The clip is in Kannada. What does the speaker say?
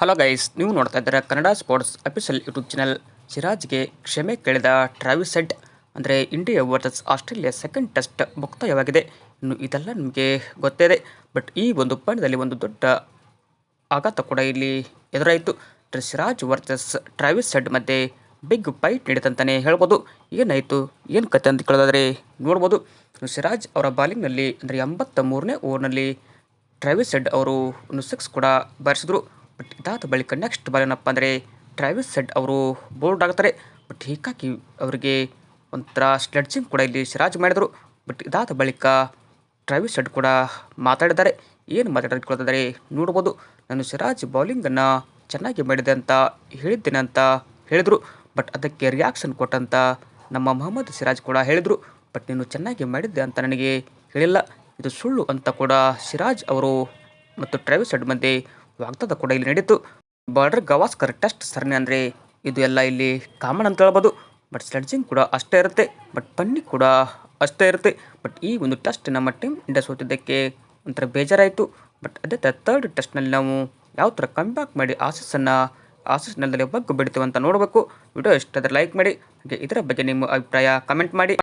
ಹಲೋ ಗೈಸ್ ನೀವು ನೋಡ್ತಾ ಇದ್ದೀರಾ Kannada sports official YouTube channel ಸಿರಾಜ್ಗೆ ಕ್ಷಮೆ ಕೇಳಿದ ಟ್ರಾವಿಸ್ ಹೆಡ್ ಅಂದರೆ India versus Australia second test ಮುಕ್ತಾಯವಾಗಿದೆ. ಇನ್ನು ಇದೆಲ್ಲ ನಿಮಗೆ ಗೊತ್ತೇ ಇದೆ ಬಟ್ ಈ ಒಂದು ಪಂದ್ಯದಲ್ಲಿ ಒಂದು ದೊಡ್ಡ ಆಘಾತ ಕೂಡ ಇಲ್ಲಿ ಎದುರಾಯಿತು. ಸಿರಾಜ್ ವರ್ಸಸ್ ಟ್ರಾವಿಸ್ ಹೆಡ್ ಮಧ್ಯೆ ಬಿಗ್ ಫೈಟ್ ನೀಡಿದಂತಲೇ ಹೇಳ್ಬೋದು. ಏನಾಯಿತು, ಏನು ಕತೆ ಅಂತ ಕೇಳೋದಾದರೆ ನೋಡ್ಬೋದು. ಸಿರಾಜ್ ಅವರ ಬಾಲಿಂಗ್ನಲ್ಲಿ ಅಂದರೆ ಎಂಬತ್ತ ಮೂರನೇ ಓವರ್ನಲ್ಲಿ ಟ್ರಾವಿಸ್ ಹೆಡ್ ಅವರು ಒಂದು ಸಿಕ್ಸ್ ಕೂಡ ಬಾರಿಸಿದ್ರು. ಬಟ್ ಇದಾದ ಬಳಿಕ ನೆಕ್ಸ್ಟ್ ಬಾಲ್ ಏನಪ್ಪ ಅಂದರೆ ಟ್ರಾವಿಸ್ ಸೆಡ್ ಅವರು ಬೋಲ್ಡ್ ಆಗ್ತಾರೆ. ಬಟ್ ಹೀಗಾಗಿ ಅವರಿಗೆ ಒಂಥರ ಸ್ಲೆಡ್ಜಿಂಗ್ ಕೂಡ ಇಲ್ಲಿ ಸಿರಾಜ್ ಮಾಡಿದರು. ಬಟ್ ಇದಾದ ಬಳಿಕ ಟ್ರಾವಿಸ್ ಸೆಡ್ ಕೂಡ ಮಾತಾಡಿದ್ದಾರೆ. ಏನು ಮಾತಾಡೋದು ಕೇಳೋದಾದರೆ ನೋಡ್ಬೋದು. ನಾನು ಸಿರಾಜ್ ಬೌಲಿಂಗನ್ನು ಚೆನ್ನಾಗಿ ಮಾಡಿದೆ ಅಂತ ಹೇಳಿದ್ದೇನೆ ಅಂತ ಹೇಳಿದರು. ಬಟ್ ಅದಕ್ಕೆ ರಿಯಾಕ್ಷನ್ ಕೊಟ್ಟಂತ ನಮ್ಮ ಮೊಹಮ್ಮದ್ ಸಿರಾಜ್ ಕೂಡ ಹೇಳಿದರು. ಬಟ್ ನೀನು ಚೆನ್ನಾಗಿ ಮಾಡಿದ್ದೆ ಅಂತ ನನಗೆ ಹೇಳಿಲ್ಲ. ಇದು ಸುಳ್ಳು ಅಂತ ಕೂಡ ಸಿರಾಜ್ ಅವರು ಮತ್ತು ಟ್ರಾವಿಸ್ ಸೆಡ್ ಮಧ್ಯೆ ವಾಗ್ದಾದ ಕೂಡ ಇಲ್ಲಿ ನಡೀತು ಬಾರ್ಡರ್ ಗವಾಸ್ಕರ್ ಟೆಸ್ಟ್ ಸರಣಿ ಅಂದರೆ ಇದು ಎಲ್ಲ ಇಲ್ಲಿ ಕಾಮನ್ ಅಂತ ಹೇಳ್ಬೋದು. ಬಟ್ ಸ್ಲೆಡ್ಜಿಂಗ್ ಕೂಡ ಅಷ್ಟೇ ಇರುತ್ತೆ. ಬಟ್ ಪನ್ನಿ ಕೂಡ ಅಷ್ಟೇ ಇರುತ್ತೆ. ಬಟ್ ಈ ಒಂದು ಟೆಸ್ಟ್ ನಮ್ಮ ಟೀಮ್ ಇಂಡಿಯಾ ಸೋತಿದ್ದಕ್ಕೆ ಒಂಥರ ಬೇಜಾರಾಯಿತು. ಬಟ್ ಅದೇ ಥರ್ಡ್ ಟೆಸ್ಟ್ನಲ್ಲಿ ನಾವು ಯಾವ ಥರ ಕಮ್ಬ್ಯಾಕ್ ಮಾಡಿ ಆಸೀಸನ್ನು ಆಸೀಸ್ ನೆಲದಲ್ಲಿ ಬಗ್ಗು ಬಿಡ್ತೀವಿ ಅಂತ ನೋಡಬೇಕು. ವಿಡಿಯೋ ಇಷ್ಟಾದರೆ ಲೈಕ್ ಮಾಡಿ. ಹಾಗೆ ಇದರ ಬಗ್ಗೆ ನಿಮ್ಮ ಅಭಿಪ್ರಾಯ ಕಮೆಂಟ್ ಮಾಡಿ.